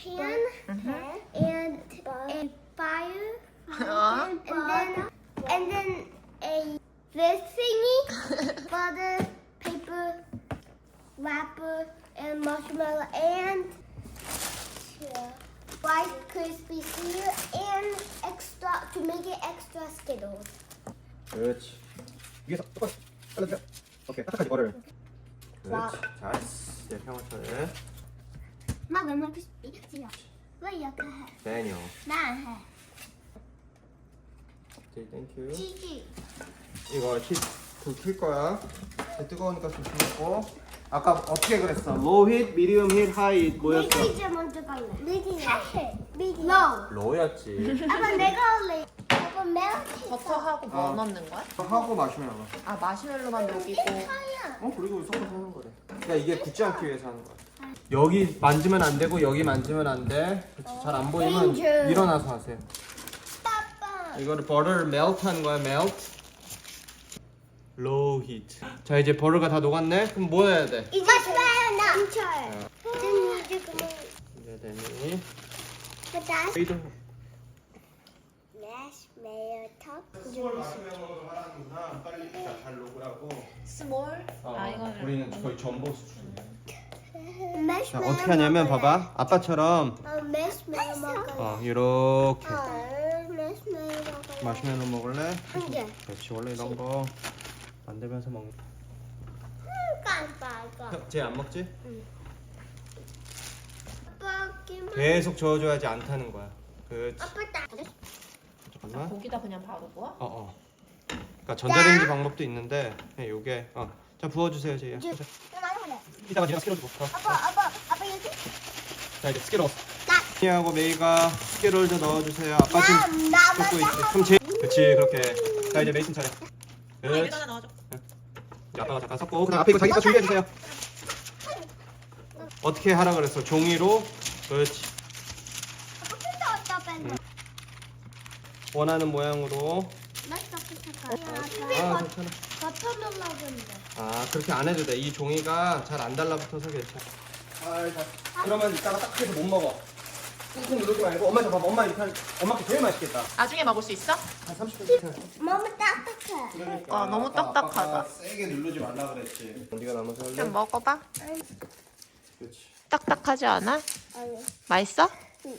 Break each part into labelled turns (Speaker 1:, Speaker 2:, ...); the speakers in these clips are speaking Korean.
Speaker 1: pan, mm -hmm. and a
Speaker 2: fire, Aww. and
Speaker 1: then and then a this thingy, butter, paper, wrapper, and marshmallow, and white crispy cereal, and extra to make it extra Skittles.
Speaker 2: Good. 위에서 똑같이 잘라주세요. 오케이. 딱딱하게 버려요. 그렇지. 잘했어. 네,
Speaker 1: 막 얼마나 크리스피? 왜 이렇게 해?
Speaker 2: 매니어.
Speaker 1: 나 해.
Speaker 2: 오케이, 땡큐.
Speaker 1: 치즈.
Speaker 2: 이거 불킬 거야. 이제 뜨거우니까 조심하고. 아까 어떻게 그랬어? 힛, 미디움 힛, 하이 힛 뭐였어?
Speaker 1: 내가 이제 먼저 갈래. 미디. 미디. No.
Speaker 2: 로우였지.
Speaker 1: 아빠 내가 할래. 아빠 멜트.
Speaker 3: 버터하고 뭐
Speaker 2: 어.
Speaker 3: 넣는 거야?
Speaker 2: 하고 마시멜로.
Speaker 3: 아 마시멜로만 녹이고
Speaker 1: 하야.
Speaker 2: 어 그리고 섞어서 하는 거래. 그러니까 이게 굳지 않기 위해서 하는 거야. 여기 만지면 안 되고 여기 만지면 안 돼. 잘 안 보이면. 일어나서 하세요. 이거를 버터를 멜트 하는 거야, 멜트. 로우 히트. 자 이제 버터가 다 녹았네. 그럼 뭐 해야 돼?
Speaker 1: 이제 마시멜로 인철. 이제 그만.
Speaker 2: 이제 되니.
Speaker 1: 그다.
Speaker 2: 페이드.
Speaker 1: 마시멜로 탑.
Speaker 2: 마시멜로로 하라는구나. 빨리 잘 녹으라고.
Speaker 3: 스몰 아 이거는
Speaker 2: 우리는 거의 전보 수준이야. 자
Speaker 1: 마시멜로.
Speaker 2: 어떻게 하냐면 봐봐. 아빠처럼
Speaker 1: 어, 마시멜로 먹을래.
Speaker 2: 어 이렇게
Speaker 1: 어, 마시멜로 먹을래. 한 개.
Speaker 2: 그렇지 원래 이런 거 만들면서 먹는.
Speaker 1: 깜빡아.
Speaker 2: 쟤안 먹지?
Speaker 1: 아빠.
Speaker 2: 계속 저어줘야지 안 타는 거야. 그렇지.
Speaker 1: 아빠.
Speaker 2: 잠깐만.
Speaker 3: 고기다 그냥 바로 구워?
Speaker 2: 어 어. 그러니까 전자레인지 방법도 있는데 그냥 요게 어. 자 부어주세요 제이야. 자,
Speaker 1: 해.
Speaker 2: 이따가 스케롤 주고. 어.
Speaker 1: 아빠 아빠 아빠 여기.
Speaker 2: 자 이제 스케롤.
Speaker 1: 나.
Speaker 2: 니하고 메이가 스케롤 좀 넣어주세요. 아빠 지금
Speaker 1: 나
Speaker 2: 쫓고 있지.
Speaker 1: 나만.
Speaker 2: 그럼 제. 그렇지 그렇게. 자 이제 메이슨 차례. 그렇지.
Speaker 3: 여기다 하나 넣어줘
Speaker 2: 이제 아빠가 잠깐 섞고 그다음 앞에 이거 자기가 준비해 주세요. 어떻게 하라 그랬어? 종이로. 그렇지.
Speaker 1: 아빠 어디다 뺐나?
Speaker 2: 원하는 모양으로.
Speaker 1: 맛있다 부탁해.
Speaker 2: 아 괜찮아.
Speaker 1: 했는데.
Speaker 2: 아 그렇게 안 해도 돼. 이 종이가 잘 안 달라붙어서 괜찮아. 아, 자, 그러면 이따가 딱 해서 못 먹어. 꾹꾹 누르지 말고 엄마 저 봐봐. 엄마 이렇게 할- 엄마께 제일 맛있겠다.
Speaker 3: 나중에 먹을 수 있어?
Speaker 2: 한 30분 지나.
Speaker 1: 너무 딱딱해.
Speaker 2: 그러니까
Speaker 3: 아, 너무 딱딱하다.
Speaker 2: 세게 누르지 말라 그랬지. 네가 남아서 할래?
Speaker 3: 좀 먹어봐
Speaker 2: 그렇지.
Speaker 3: 딱딱하지 않아?
Speaker 1: 아니.
Speaker 3: 맛있어?
Speaker 2: 펩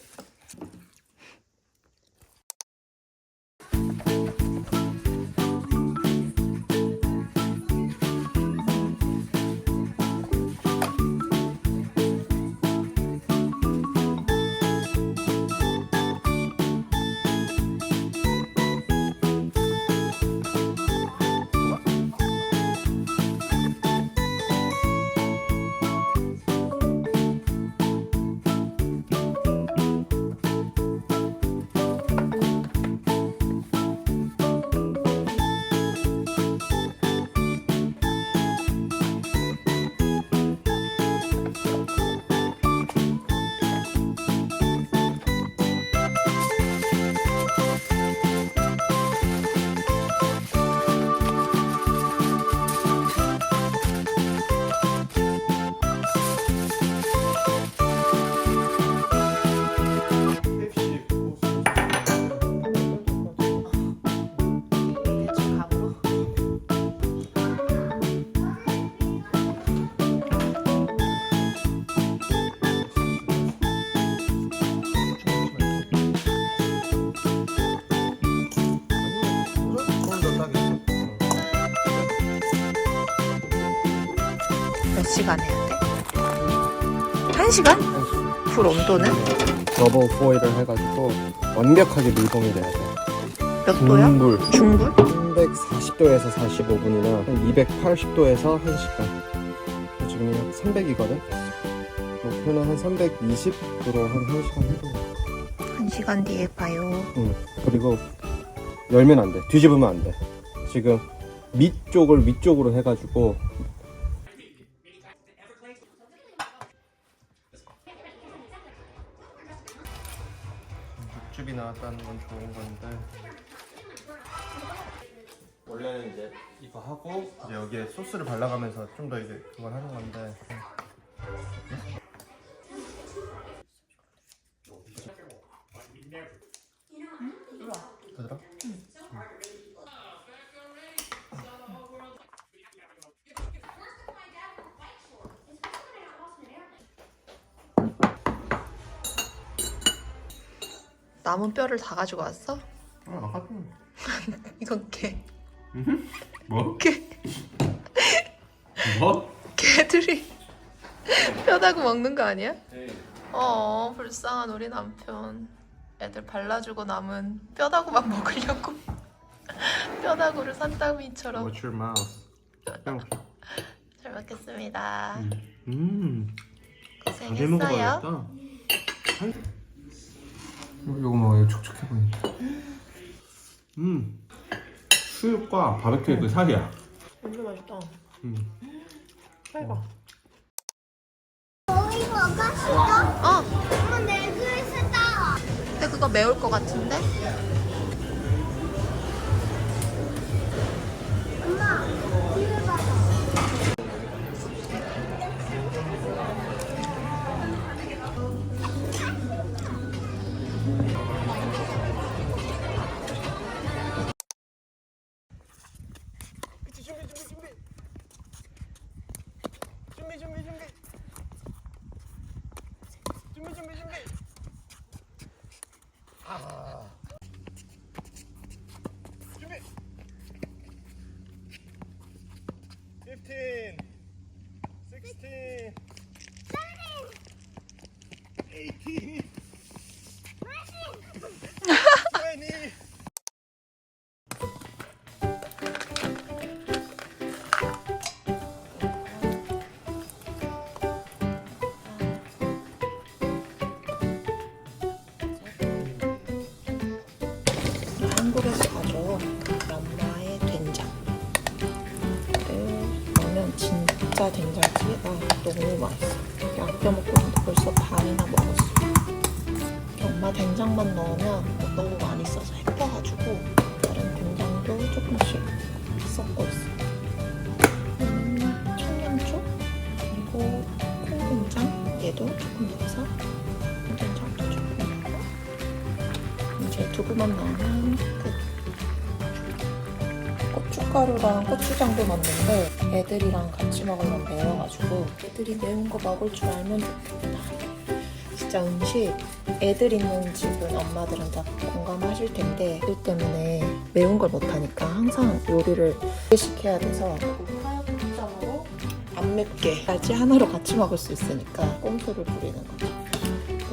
Speaker 3: 1시간? 불 온도는?
Speaker 2: 러버 포일을 해가지고 완벽하게 밀봉이 돼야 돼.
Speaker 3: 몇 도야?
Speaker 2: 중불.
Speaker 3: 중불?
Speaker 2: 340도에서 45분이나 280도에서 1시간. 지금 그 약 300이거든? 목표는 한 320도로 한 1시간 해도
Speaker 3: 한 시간 뒤에 봐요.
Speaker 2: 응. 그리고 열면 안 돼. 뒤집으면 안 돼. 지금 밑 쪽을 위쪽으로 해가지고 나왔다는 건 좋은 건데. 원래는 이제 이거 하고 이제 여기에 소스를 발라가면서 좀 더 이제 그걸 하는 건데.
Speaker 3: 남은 뼈를 다 가지고 왔어?
Speaker 2: 아, 아까
Speaker 3: 이건 개.
Speaker 2: 뭐?
Speaker 3: 개.
Speaker 2: 뭐?
Speaker 3: 개들이 뼈다구 먹는 거 아니야?
Speaker 2: 네.
Speaker 3: 어 불쌍한 우리 남편. 애들 발라주고 남은 뼈다구만 먹으려고 뼈다구를 산더미처럼
Speaker 2: What's your mouth?
Speaker 3: 잘 먹겠습니다.
Speaker 2: 음. 잘
Speaker 3: 고생했어요.
Speaker 2: 먹어야겠다. 이거 먹어요. 촉촉해 보인다. 음. 수육과 바베큐의 그 사이야.
Speaker 3: 완전 맛있다.
Speaker 2: 음.
Speaker 3: 해봐.
Speaker 1: 저희 뭐가 싫어?
Speaker 3: 어,
Speaker 1: 엄마 내 그릇이다.
Speaker 3: 근데 그거 매울 것 같은데? 한국에서 가져온 엄마의 된장을 넣으면 진짜 된장찌개가 너무 맛있어. 아껴 먹고 벌써 반이나 먹었어. 엄마 된장만 넣으면 너무 많이 써서 해뻐가지고 다른 된장도 조금씩 섞고 있어. 음, 청양초 그리고 콩된장 얘도 조금 넣어서 콩된장도 조금 넣고 이제 두부만 넣으면 끝. 고춧가루랑 고추장도 넣는데 애들이랑 같이 먹으면 매워가지고 애들이 매운 거 먹을 줄 알면 좋겠다. 진짜 음식 애들 있는 집은 엄마들은 다 공감하실 텐데 애들 때문에 매운 걸 못하니까 항상 요리를 시켜야 돼서 하얀국장으로 안 맵게까지 하나로 같이 먹을 수 있으니까 꼼수를 부리는 거죠.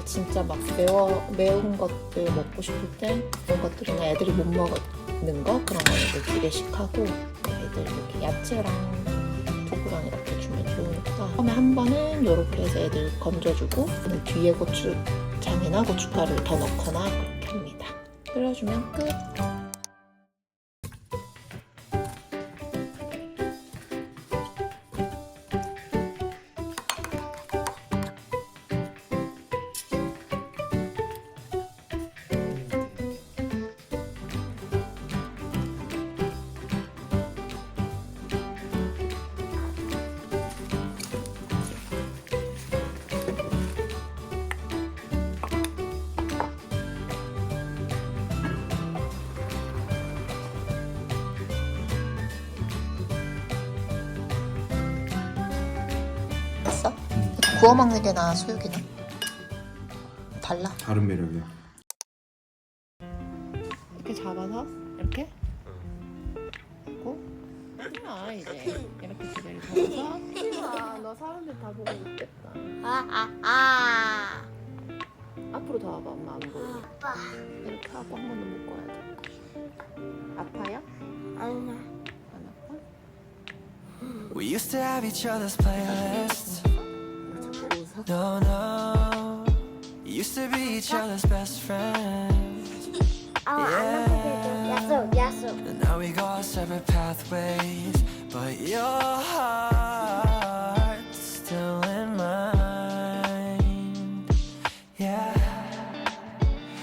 Speaker 3: 진짜 막 매워 매운 것들 먹고 싶을 때 그런 것들이나 애들이 못 먹 는 거 그런 거 애들 두 개씩 하고 애들 이렇게 야채랑 두부랑 이렇게 주면 좋으니까 처음에 한 번은 이렇게 해서 애들 건져주고 뒤에 고추장이나 고춧가루를 더 넣거나 그렇게 합니다. 끓여주면 끝. 구워 먹는 게 나아 수육이나 달라.
Speaker 2: 다른 매력이야.
Speaker 3: 이렇게 잡아서 이렇게 하고 아 이제 이렇게 두 개를 잡아서 아, 너 사람들 다 보고 있겠다.
Speaker 1: 아, 아, 아.
Speaker 3: 앞으로 더 와봐 엄마 안 보여.
Speaker 1: 아빠.
Speaker 3: 이렇게 하고 한 번 더 묶어야 돼. 아파요?
Speaker 1: 엄마.
Speaker 3: 안 아파?
Speaker 4: We used to have each other's playlists. No, no. Used to be each other's best friends.
Speaker 1: oh, yeah. Yasu, Yasu.
Speaker 4: And now we go separate pathways, but your heart's still in mine. Yeah.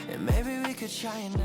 Speaker 4: And maybe we could try and.